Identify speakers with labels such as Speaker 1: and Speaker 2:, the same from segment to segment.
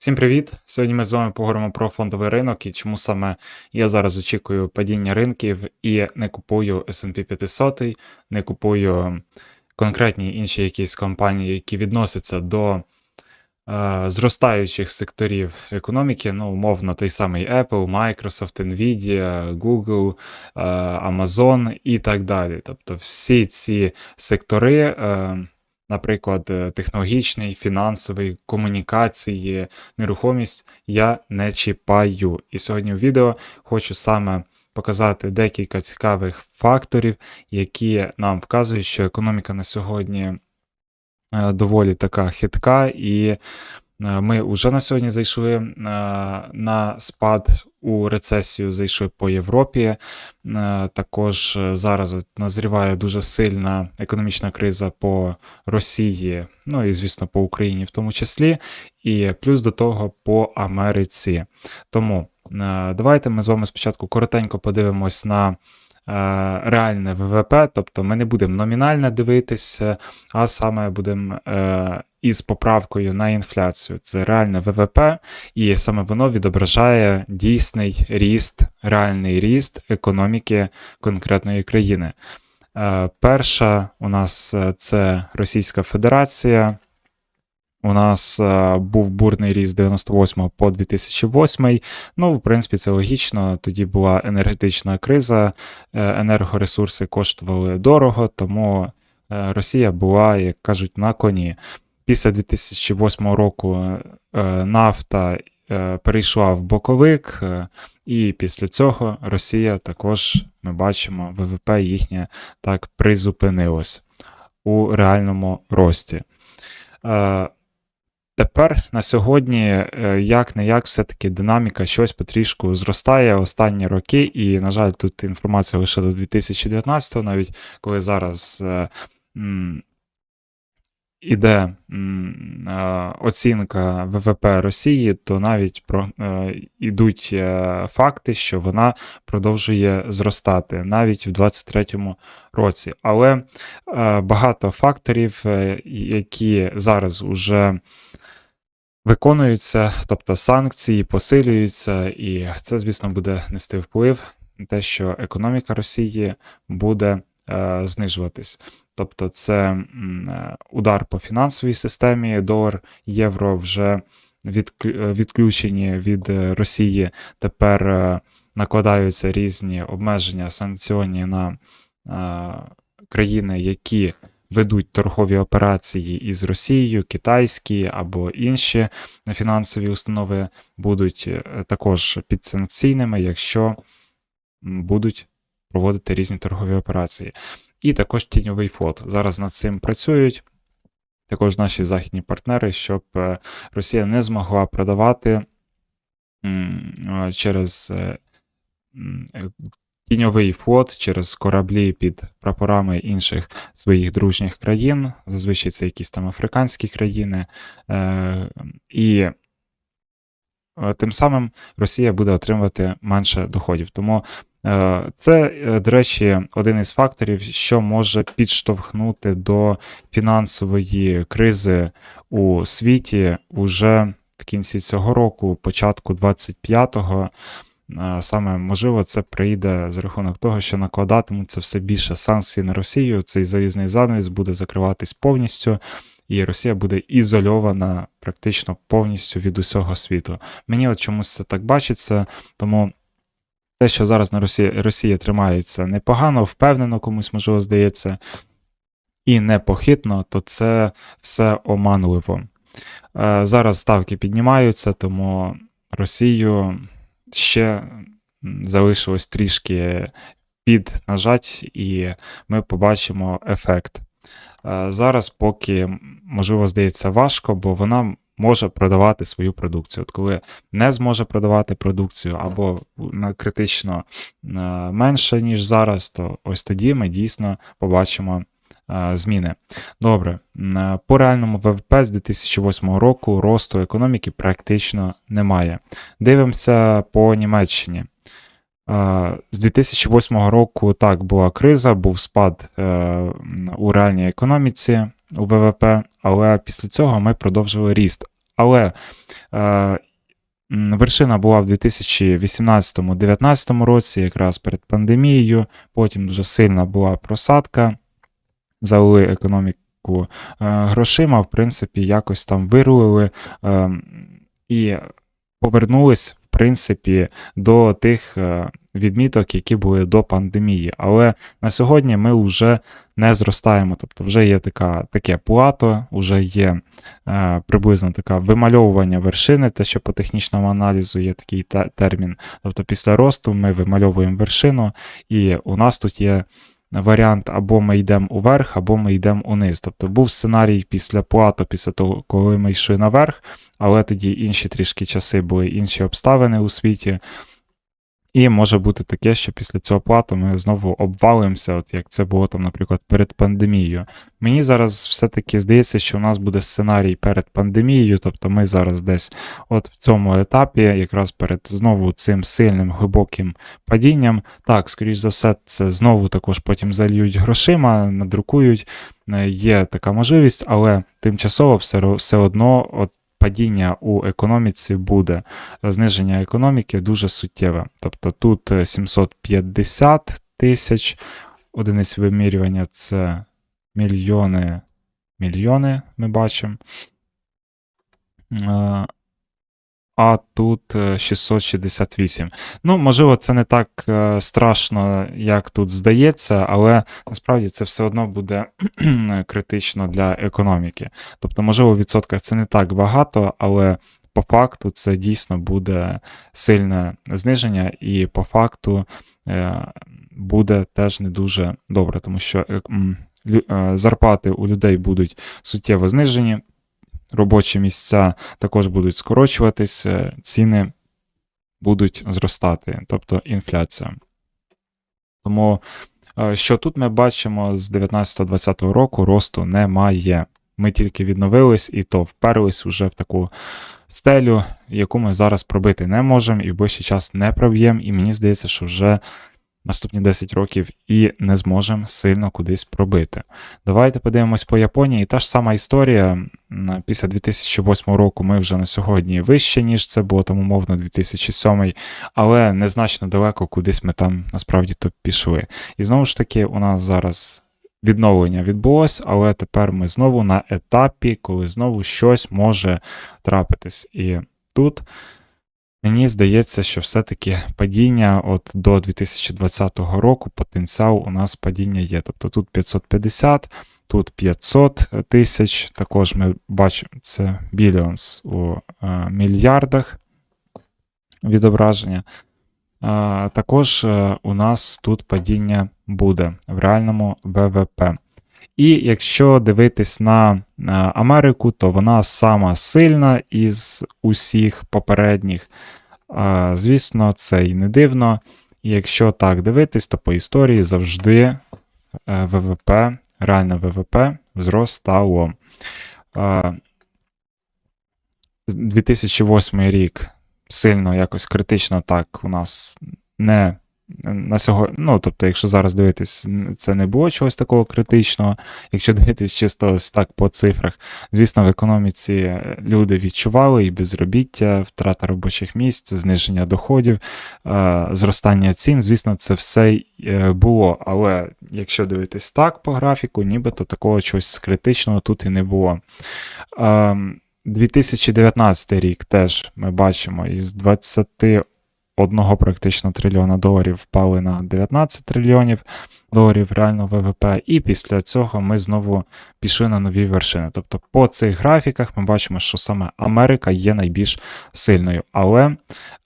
Speaker 1: Всім привіт! Сьогодні ми з вами поговоримо про фондовий ринок і чому саме я зараз очікую падіння ринків і не купую S&P 500, не купую конкретні інші якісь компанії, які відносяться до е, зростаючих секторів економіки, ну, умовно, той самий Apple, Microsoft, Nvidia, Google, е, Amazon і так далі. Тобто всі ці сектори. Е, наприклад, е, технологічний, фінансовий, комунікації, нерухомість я не чіпаю. І сьогодні в відео хочу саме показати декілька цікавих факторів, які нам вказують, що економіка на сьогодні е, доволі така хитка, і е, ми вже на сьогодні зайшли на спад у рецесію зайшли по Європі. Е, також е, зараз назріває дуже сильна економічна криза по Росії, ну і, звісно, по Україні в тому числі, і плюс до того по Америці. Тому е, давайте ми з вами спочатку коротенько подивимось на. Реальне ВВП, тобто ми не будемо номінально дивитися, а саме будемо із поправкою на інфляцію. Це реальне ВВП, і саме воно відображає дійсний ріст, реальний ріст економіки конкретної країни. Е, перша у нас е, це Російська Федерація. У нас е, був бурний ріст 98 по 2008. Ну, в принципі, це логічно. Тоді була енергетична криза, енергоресурси коштували дорого, тому Росія була, як кажуть, на коні. Після 2008 року е, нафта е, перейшла в боковик, е, і після цього Росія також, ми бачимо, ВВП їхнє так призупинилось у реальному рості. Тепер на сьогодні, як не як, все-таки динаміка щось потрішку зростає останні роки, і, на жаль, тут інформація лише до 2019 навіть коли зараз іде оцінка ВВП Росії, то навіть про ідуть е, факти, що вона продовжує зростати навіть в 2023 році. Але е, багато факторів, е, які зараз уже виконуються, тобто санкції посилюються, і це, звісно, буде нести вплив на те, що економіка Росії буде знижуватись. Тобто це е, удар по фінансовій системі, долар, євро вже е, відключені від е, Росії. Тепер накладаються різні обмеження санкціонні на країни, які ведуть торгові операції із Росією, китайські або інші фінансові установи будуть також підсанкційними, якщо будуть проводити різні торгові операції. І також тіньовий флот. Зараз над цим працюють. Також наші західні партнери, щоб е, Росія не змогла продавати е, через е, тіньовий флот, через кораблі під прапорами інших своїх дружніх країн. Зазвичай це якісь там африканські країни. І тим самим Росія буде отримувати менше доходів. Тому Е, це, е, до речі, один із факторів, що може підштовхнути до фінансової кризи у світі уже в кінці цього року, початку 25-го. Е, саме можливо, це прийде за рахунок того, що накладатимуться все більше санкцій на Росію. Цей залізний занавіс буде закриватись повністю, і Росія буде ізольована практично повністю від усього світу. Мені от чомусь це так бачиться, тому те, що зараз на Росії Росія тримається непогано, впевнено, комусь можливо здається, і непохитно, то це все оманливо. Е, зараз ставки піднімаються, тому Росію ще залишилось трішки піднажать, і ми побачимо ефект. Е, зараз, поки, можливо, здається, важко, бо вона може продавати свою продукцію. От коли не зможе продавати продукцію або критично е, менше, ніж зараз, то ось тоді ми дійсно побачимо. Е, зміни. Добре, е, по реальному ВВП з 2008 року росту економіки практично немає. Дивимося по Німеччині. З 2008 року так була криза, був спад у реальній економіці у ВВП, але після цього ми продовжили ріст. Але е, вершина була в 2018-2019 році, якраз перед пандемією. Потім дуже сильна була просадка, залили економіку грошима, в принципі, якось там вирулили ем, і повернулись, в принципі, до тих відміток, які були до пандемії. Але на сьогодні ми вже не зростаємо. Тобто вже є така, таке плато, вже є е, приблизно така вимальовування вершини, те, що по технічному аналізу є такий термін. Тобто після росту ми вимальовуємо вершину, і у нас тут є. Варіант або ми йдемо уверх, або ми йдемо униз. Тобто був сценарій після плато, після того, коли ми йшли наверх, але тоді інші трішки часи були інші обставини у світі. І може бути таке, що після цього плату ми знову обвалимося, от як це було там, наприклад, перед пандемією. Мені зараз все-таки здається, що у нас буде сценарій перед пандемією, тобто ми зараз десь от в цьому етапі, якраз перед знову цим сильним глибоким падінням. Так, скоріш за все, це знову також потім зальють грошима, надрукують. Е, є така можливість, але тимчасово все все одно от падіння у економіці буде. Зниження економіки дуже суттєве. Тобто тут 750 е, тисяч одиниць вимірювання це мільйони, мільйони ми бачимо. А тут 668. Е, ну, можливо, це не так е, страшно, як тут здається, але насправді це все одно буде критично для економіки. Тобто, можливо, в відсотках це не так багато, але по факту це дійсно буде сильне зниження, і по факту е, буде теж не дуже добре, тому що зарплати у людей будуть суттєво знижені робочі місця також будуть скорочуватись, ціни будуть зростати, тобто інфляція. Тому, е, що тут ми бачимо з 19-20 року росту немає. Ми тільки відновились і то вперлись уже в таку стелю, яку ми зараз пробити не можемо, і в ближчий час не проб'ємо. І мені здається, що вже наступні 10 років і не зможемо сильно кудись пробити. Давайте подивимось по Японії. Та ж сама історія. Після 2008 року ми вже на сьогодні вище, ніж це було там умовно 2007, але незначно далеко кудись ми там насправді то пішли. І знову ж таки, у нас зараз. Відновлення відбулось, але тепер ми знову на етапі, коли знову щось може трапитись. І тут Мені здається, що все-таки падіння от до 2020 року потенціал у нас падіння є. Тобто тут 550, тут 500 тисяч. Також ми бачимо це біліонс у е, мільярдах відображення. Е, також е, у нас тут падіння буде в реальному ВВП. І якщо дивитись на Америку, то вона сама сильна із усіх попередніх. Звісно, це і не дивно. Якщо так дивитись, то по історії завжди е, ВВП, реальне ВВП зростало. 2008 рік сильно якось критично так у нас не на сьогодні, ну, тобто, якщо зараз дивитись, це не було чогось такого критичного. Якщо дивитись чисто ось так по цифрах, звісно, в економіці люди відчували і безробіття, втрата робочих місць, зниження доходів, зростання цін, звісно, це все е, було. Але якщо дивитись так по графіку, нібито такого чогось критичного тут і не було. 2019 рік теж ми бачимо із 20 одного практично трильйона доларів впали на 19 трильйонів доларів реального ВВП, і після цього ми знову пішли на нові вершини. Тобто по цих графіках ми бачимо, що саме Америка є найбільш сильною. Але.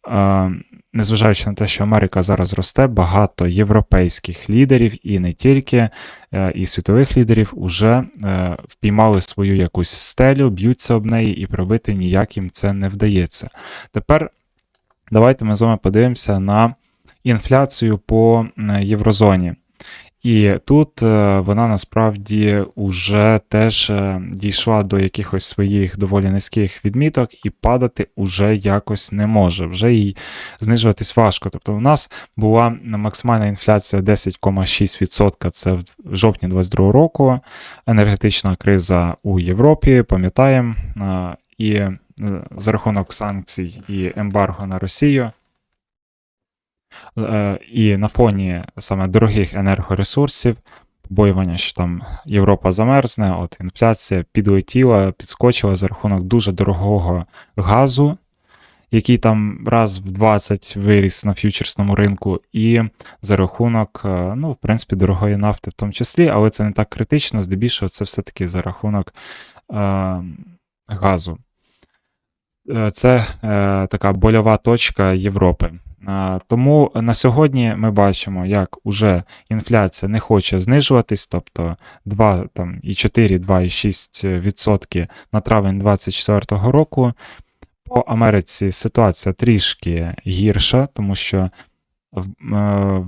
Speaker 1: Е, Незважаючи на те, що Америка зараз росте, багато європейських лідерів і не тільки, е, і світових лідерів уже е, впіймали свою якусь стелю, б'ються об неї, і пробити ніяк їм це не вдається. Тепер Давайте ми з вами подивимося на інфляцію по єврозоні. І тут е, вона насправді вже теж е, дійшла до якихось своїх доволі низьких відміток і падати уже якось не може. Вже їй знижуватись важко. Тобто, у нас була максимальна інфляція 10,6%. Це в жовтні 2022 року. Енергетична криза у Європі, пам'ятаємо. І е, за рахунок санкцій і ембарго на Росію. Е, І на фоні саме дорогих енергоресурсів, побоювання, що там Європа замерзне, от інфляція підлетіла, підскочила за рахунок дуже дорогого газу, який там раз в 20 виріс на ф'ючерсному ринку, і за рахунок, е, ну, в принципі, дорогої нафти в тому числі, але це не так критично, здебільшого це все-таки за рахунок е, газу. Е, Це е, така больова точка Європи. Е, Тому на сьогодні ми бачимо, як уже інфляція не хоче знижуватись, тобто 2,4, 2,6% на травень 2024 року. По Америці ситуація трішки гірша, тому що в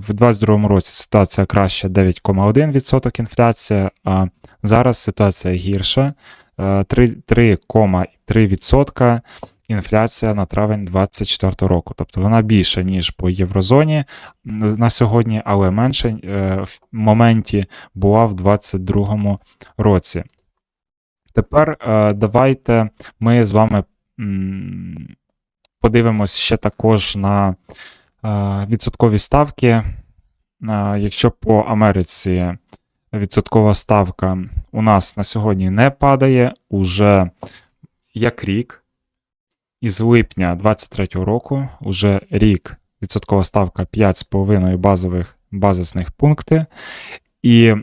Speaker 1: 2022 році ситуація краща 9,1% інфляція, а зараз ситуація гірша 3,3% інфляція на травень 2024 року. Тобто вона більша, ніж по єврозоні на сьогодні, але менше е, в моменті була в 2022 році. Тепер е, давайте ми з вами подивимось ще також на відсоткові ставки. Якщо по Америці відсоткова ставка у нас на сьогодні не падає, уже як рік, із липня 2023 року, уже рік відсоткова ставка 5,5 базових базисних пункти. І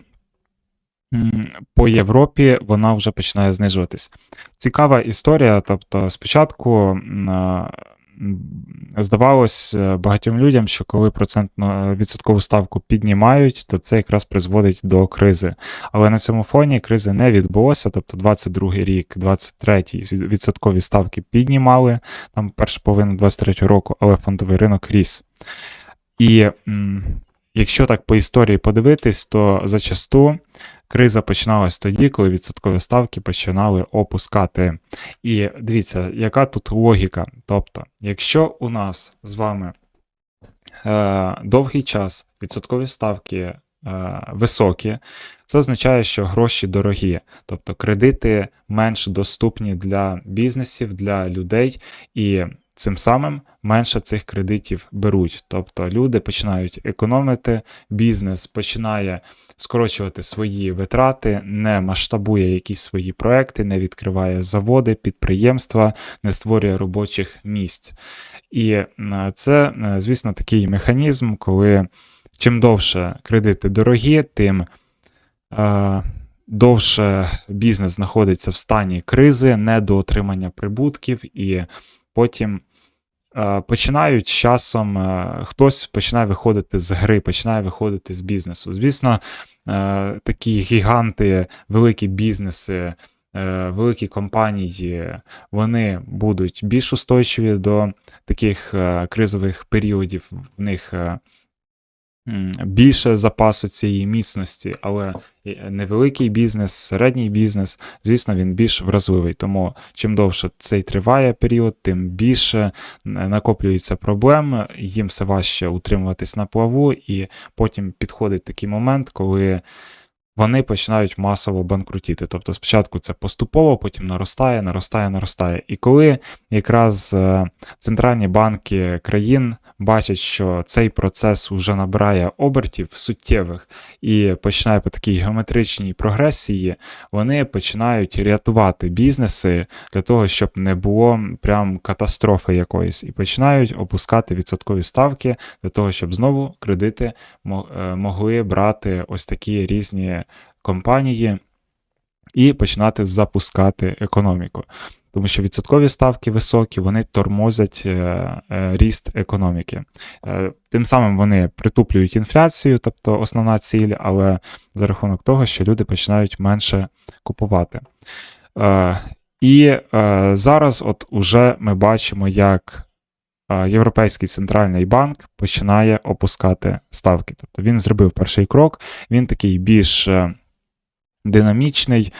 Speaker 1: по Європі вона вже починає знижуватись. Цікава історія. Тобто, спочатку здавалось е, багатьом людям, що коли процентну відсоткову ставку піднімають, то це якраз призводить до кризи. Але на цьому фоні кризи не відбулося. Тобто, 22 рік, 23-й відсоткові ставки піднімали там першу половину 23 року, але фондовий ринок ріс. І якщо так по історії подивитись, то зачасту криза починалась тоді, коли відсоткові ставки починали опускати. І дивіться, яка тут логіка. Тобто, якщо у нас з вами е, довгий час відсоткові ставки е, високі, це означає, що гроші дорогі, тобто кредити менш доступні для бізнесів, для людей. і Цим самим менше цих кредитів беруть. Тобто люди починають економити, бізнес починає скорочувати свої витрати, не масштабує якісь свої проекти, не відкриває заводи, підприємства, не створює робочих місць. І е, це, е, звісно, такий механізм, коли чим довше кредити дорогі, тим. Е, довше бізнес знаходиться в стані кризи, недоотримання прибутків, і потім Е, починають з часом, е, хтось починає виходити з гри, починає виходити з бізнесу. Звісно, е, такі гіганти, великі бізнеси, великі компанії, вони будуть більш устойчиві до таких кризових періодів. В них більше запасу цієї міцності, але невеликий бізнес, середній бізнес, звісно, він більш вразливий. Тому чим довше цей триває період, тим більше накоплюється проблем, їм все важче утримуватись на плаву, і потім підходить такий момент, коли. Вони починають масово банкрутіти. Тобто спочатку це поступово, потім наростає, наростає, наростає. І коли якраз е, центральні банки країн бачать, що цей процес вже набирає обертів суттєвих і починає по такій геометричній прогресії, вони починають рятувати бізнеси для того, щоб не було прям катастрофи якоїсь, і починають опускати відсоткові ставки для того, щоб знову кредити е, могли брати ось такі різні компанії. І починати запускати економіку тому що відсоткові ставки високі, вони тормозять е, е, ріст економіки. Е, тим самим вони притуплюють інфляцію, тобто основна ціль, але за рахунок того, що люди починають менше купувати. І зараз, от уже ми бачимо, як Європейський центральний банк починає опускати ставки. Тобто він зробив перший крок, він такий більш динамічний,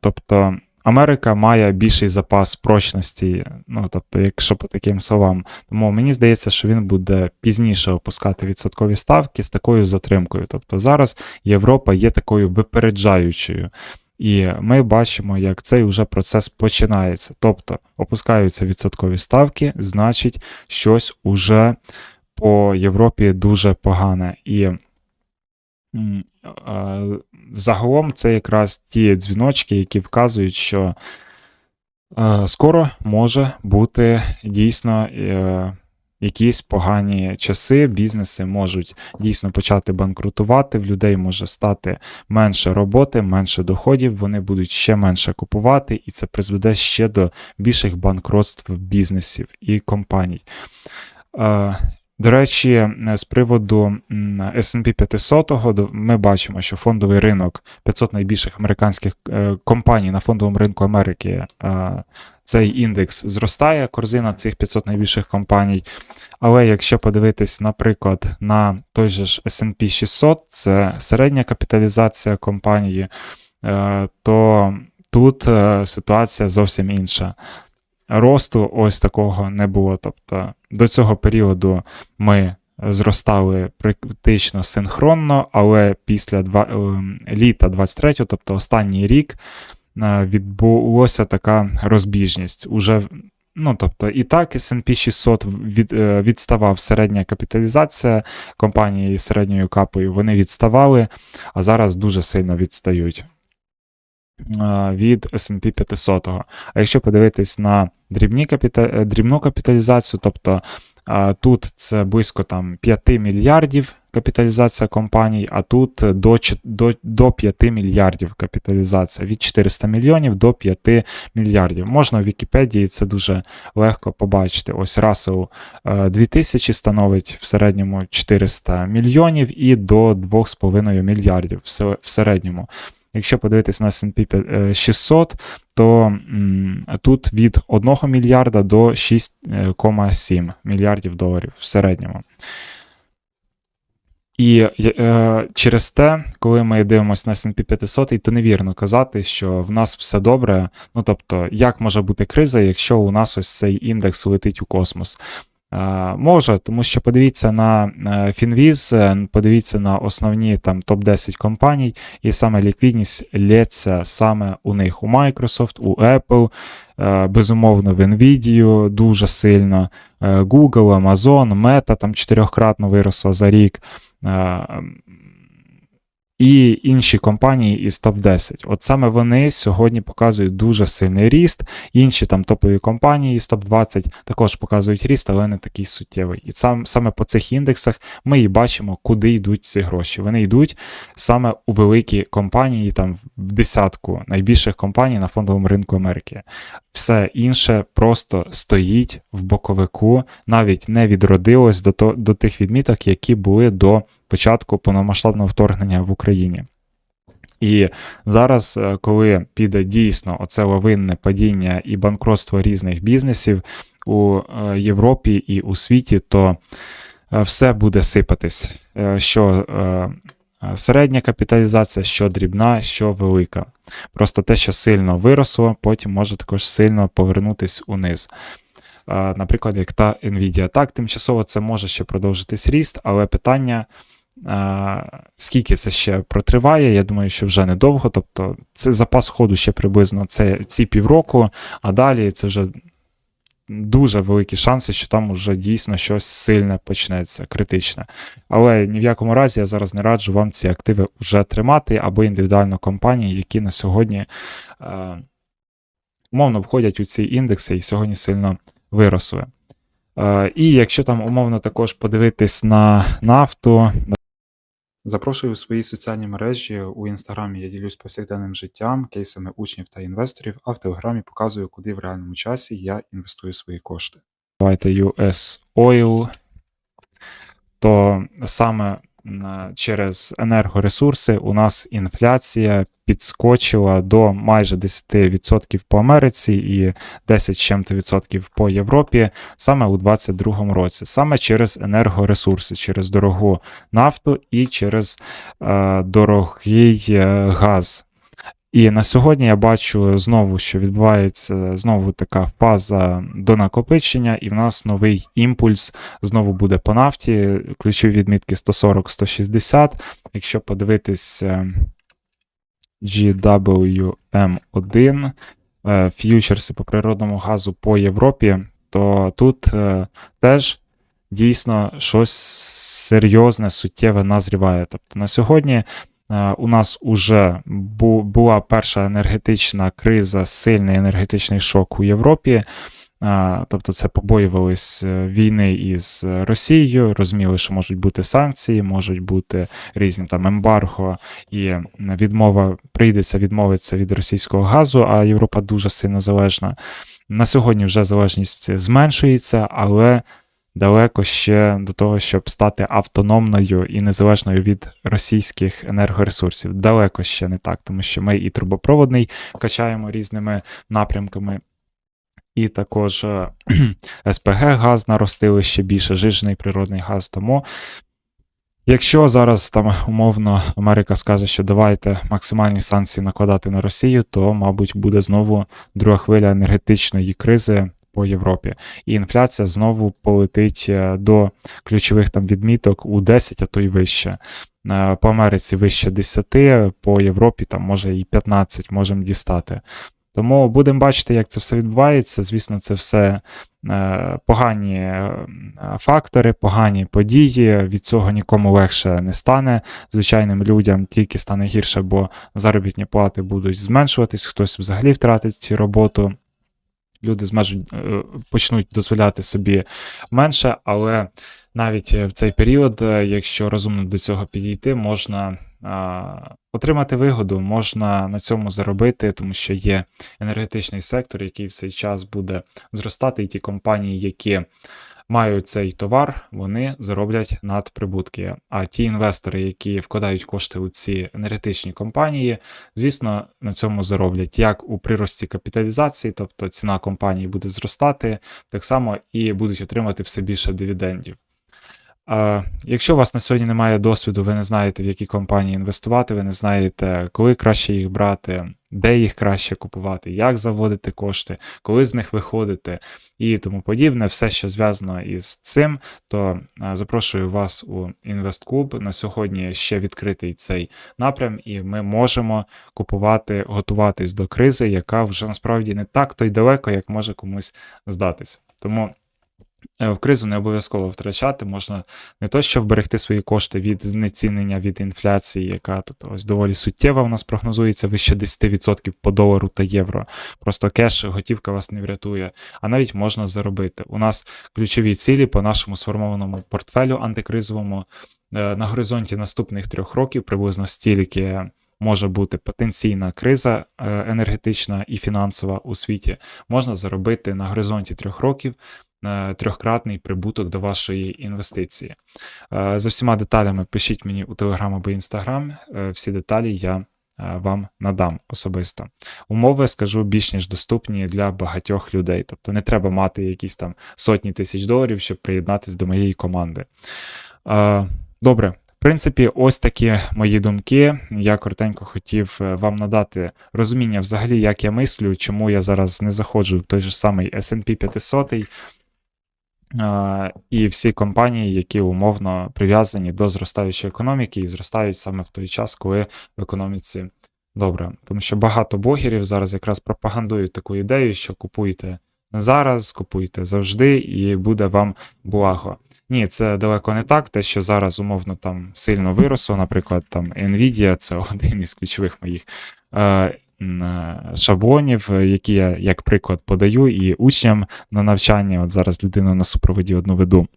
Speaker 1: тобто Америка має більший запас прочності, ну тобто, якщо по таким словам. Тому мені здається, що він буде пізніше опускати відсоткові ставки з такою затримкою. Тобто зараз Європа є такою випереджаючою. І ми бачимо, як цей вже процес починається. Тобто опускаються відсоткові ставки, значить, щось уже по Європі дуже погане. І м, а, загалом це якраз ті дзвіночки, які вказують, що е, скоро може бути дійсно е, якісь погані часи, бізнеси можуть дійсно почати банкрутувати, в людей може стати менше роботи, менше доходів, вони будуть ще менше купувати, і це призведе ще до більших банкротств бізнесів і компаній. До речі, е, з приводу S&P 500 до- ми бачимо, що фондовий ринок 500 найбільших американських е, компаній на фондовому ринку Америки е, цей індекс зростає, корзина цих 500 найбільших компаній. Але якщо подивитись, наприклад, на той же ж S&P 600, це середня капіталізація компанії, то тут ситуація зовсім інша. Росту ось такого не було. Тобто до цього періоду ми зростали практично синхронно, але після два, ем, літа 23-го, тобто останній рік, е, відбулося така розбіжність. Уже, ну, тобто, і так S&P 600 від, е, відставав середня капіталізація компанії середньою капою, вони відставали, а зараз дуже сильно відстають е, від S&P 500. А якщо подивитись на дрібні капіта... е, дрібну капіталізацію, тобто тут це близько там 5 мільярдів капіталізація компаній, а тут до, до, до 5 мільярдів капіталізація від 400 мільйонів до 5 мільярдів. Можна в Вікіпедії це дуже легко побачити. Ось Russell е, 2000 становить в середньому 400 мільйонів і до 2,5 мільярдів в середньому. Якщо подивитись на S&P 5- е, 600, то тут від 1 мільярда до 6,7 мільярдів доларів в середньому. І е, через те, коли ми дивимося на S&P 500, то невірно казати, що в нас все добре. Ну тобто, як може бути криза, якщо у нас ось цей індекс летить у космос? Е, може, тому що подивіться на е, Фінвіз, е, подивіться на основні там топ-10 компаній, і саме ліквідність лється саме у них у Microsoft, у Apple, безумовно, в Nvidia дуже сильно, Google, Amazon, Meta там чотирьохкратно виросла за рік. І інші компанії із топ-10. От саме вони сьогодні показують дуже сильний ріст. Інші там топові компанії з топ-20 також показують ріст, але не такий суттєвий. І сам, саме по цих індексах ми і бачимо, куди йдуть ці гроші. Вони йдуть саме у великі компанії, там в десятку найбільших компаній на фондовому ринку Америки. Все інше просто стоїть в боковику, навіть не відродилось до, то, до тих відміток, які були до початку повномасштабного вторгнення в Україні. І зараз, е, коли піде дійсно оце лавинне падіння і банкротство різних бізнесів у е, Європі і у світі, то е, все буде сипатись. Що середня капіталізація, що дрібна, що велика. Просто те, що сильно виросло, потім може також сильно повернутись униз. Е, Наприклад, як та Nvidia. Так, тимчасово це може ще продовжитись ріст, але питання. е, Скільки це ще протриває, я думаю, що вже недовго. Тобто це запас ходу ще приблизно це ці півроку, а далі це вже дуже великі шанси, що там вже дійсно щось сильне почнеться, критичне. Але ні в якому разі я зараз не раджу вам ці активи вже тримати або індивідуально компанії, які на сьогодні е, умовно входять у ці індекси і сьогодні сильно виросли. Е, і якщо там умовно також подивитись на нафту. Запрошую у свої соціальні мережі. У інстаграмі я ділюсь повсякденним життям, кейсами учнів та інвесторів, а в телеграмі показую, куди в реальному часі я інвестую свої кошти. Давайте US Oil, то саме через енергоресурси у нас інфляція підскочила до майже 10% по Америці і 10 чим-то відсотків по Європі саме у 2022 році, саме через енергоресурси, через дорогу нафту і через е, дорогий е, газ. І на сьогодні я бачу знову, що відбувається знову така фаза до накопичення, і в нас новий імпульс знову буде по нафті. Ключові відмітки 140-160. Якщо подивитись е, GWM1, е, ф'ючерси по природному газу по Європі, то тут е, теж дійсно щось серйозне, суттєве назріває. Тобто на сьогодні у нас бу- була перша енергетична криза, сильний енергетичний шок у Європі. Тобто це побоювались е, війни із Росією, розуміли, що можуть бути санкції, можуть бути різні там ембарго, і відмова прийдеться відмовитися від російського газу, а Європа дуже сильно залежна. На сьогодні вже залежність зменшується, але далеко ще до того, щоб стати автономною і незалежною від російських енергоресурсів. Далеко ще не так, тому що ми і трубопроводний качаємо різними напрямками. І також е, СПГ газ наростили ще більше, жижений природний газ. Тому, якщо зараз там умовно Америка скаже, що давайте максимальні санкції накладати на Росію, то, мабуть, буде знову друга хвиля енергетичної кризи по Європі. І інфляція знову полетить е, до ключових там відміток у 10, а то й вище. Е, По Америці вище 10, по Європі там може і 15 можемо дістати. Тому будемо бачити, як це все відбувається. Звісно, це все е, погані фактори, погані події. Від цього нікому легше не стане. Звичайним людям тільки стане гірше, бо заробітні плати будуть зменшуватись, хтось взагалі втратить роботу. Люди зможуть е, почнуть дозволяти собі менше, але навіть в цей період, е, якщо розумно до цього підійти, можна отримати вигоду, можна на цьому заробити, тому що є енергетичний сектор, який в цей час буде зростати, і ті компанії, які мають цей товар, вони зароблять надприбутки. А ті інвестори, які вкладають кошти у ці енергетичні компанії, звісно, на цьому зароблять як у прирості капіталізації, тобто ціна компанії буде зростати, так само і будуть отримати все більше дивідендів. Якщо у вас на сьогодні немає досвіду, ви не знаєте, в які компанії інвестувати, ви не знаєте, коли краще їх брати, де їх краще купувати, як заводити кошти, коли з них виходити і тому подібне, все, що зв'язано із цим, то запрошую вас у інвестклуб. На сьогодні ще відкритий цей напрям, і ми можемо купувати, готуватись до кризи, яка вже насправді не так то й далеко, як може комусь здатись. Тому. Е, В кризу не обов'язково втрачати, можна не то, що вберегти свої кошти від знецінення від інфляції, яка тут ось доволі суттєва у нас прогнозується вище 10% по долару та євро. Просто кеш, готівка вас не врятує, а навіть можна заробити. У нас ключові цілі по нашому сформованому портфелю антикризовому е, на горизонті наступних трьох років, приблизно стільки. Може бути потенційна криза е, енергетична і фінансова у світі, можна заробити на горизонті трьох років трьохкратний прибуток до вашої інвестиції. Е, За всіма деталями пишіть мені у Telegram або Instagram. Е, Всі деталі я е, вам надам особисто. Умови скажу більш ніж доступні для багатьох людей. Тобто не треба мати якісь там сотні тисяч доларів, щоб приєднатися до моєї команди. Е, Добре. В принципі, ось такі мої думки. Я коротенько хотів е, вам надати розуміння взагалі, як я мислю, чому я зараз не заходжу в той же самий S&P 500 а, і всі компанії, які умовно прив'язані до зростаючої економіки і зростають саме в той час, коли в економіці добре. Тому що багато блогерів зараз якраз пропагандують таку ідею, що купуйте зараз, купуйте завжди, і буде вам благо. Ні, це далеко не так. Те, що зараз умовно там сильно виросло, наприклад, там Nvidia, це один із ключових моїх е, шаблонів, е, які я як приклад подаю і учням на навчання. От зараз людину на супроводі одну веду.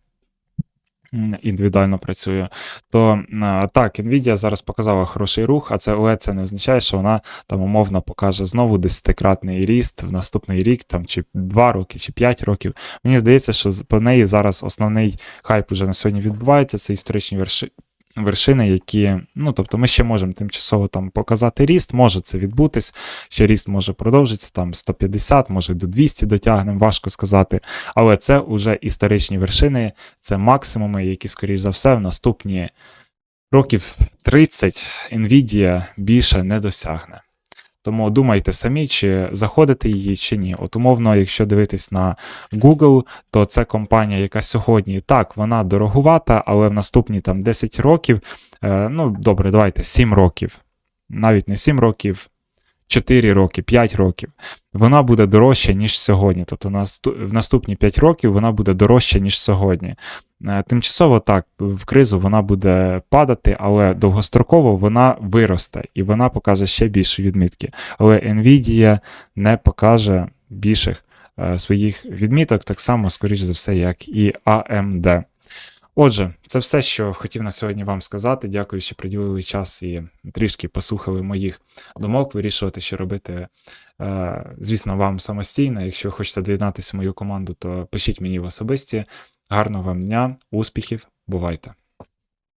Speaker 1: Індивідуально працюю, то е, так, Nvidia зараз показала хороший рух, а це але це не означає, що вона там умовно покаже знову десятикратний ріст в наступний рік, там чи 2 роки, чи 5 років. Мені здається, що по неї зараз основний хайп уже на сьогодні відбувається. Це історичні верши... вершини, які, ну тобто, ми ще можемо тимчасово там показати ріст, може це відбутись, ще ріст може продовжитися, там 150, може до 200 дотягнемо, важко сказати. Але це вже історичні вершини, це максимуми, які, скоріш за все, в наступні років 30 Nvidia більше не досягне. Тому думайте самі, чи заходити її, чи ні. От умовно, якщо дивитись на Google, то це компанія, яка сьогодні так, вона дорогувата, але в наступні там 10 років, е, ну добре, давайте 7 років. навіть не 7 років, 4 роки, 5 років, вона буде дорожча, ніж сьогодні. Тобто в наступні 5 років вона буде дорожча, ніж сьогодні. Е, Тимчасово так, в кризу вона буде падати, але довгостроково вона виросте і вона покаже ще більші відмітки. Але Nvidia не покаже більших е, своїх відміток, так само, скоріш за все, як і AMD. Отже, це все, що хотів на сьогодні вам сказати. Дякую, що приділили час і трішки послухали моїх думок, вирішувати, що робити. е, Звісно, вам самостійно. Якщо хочете доєднатися в мою команду, то пишіть мені в особисті. Гарного вам дня, успіхів, бувайте!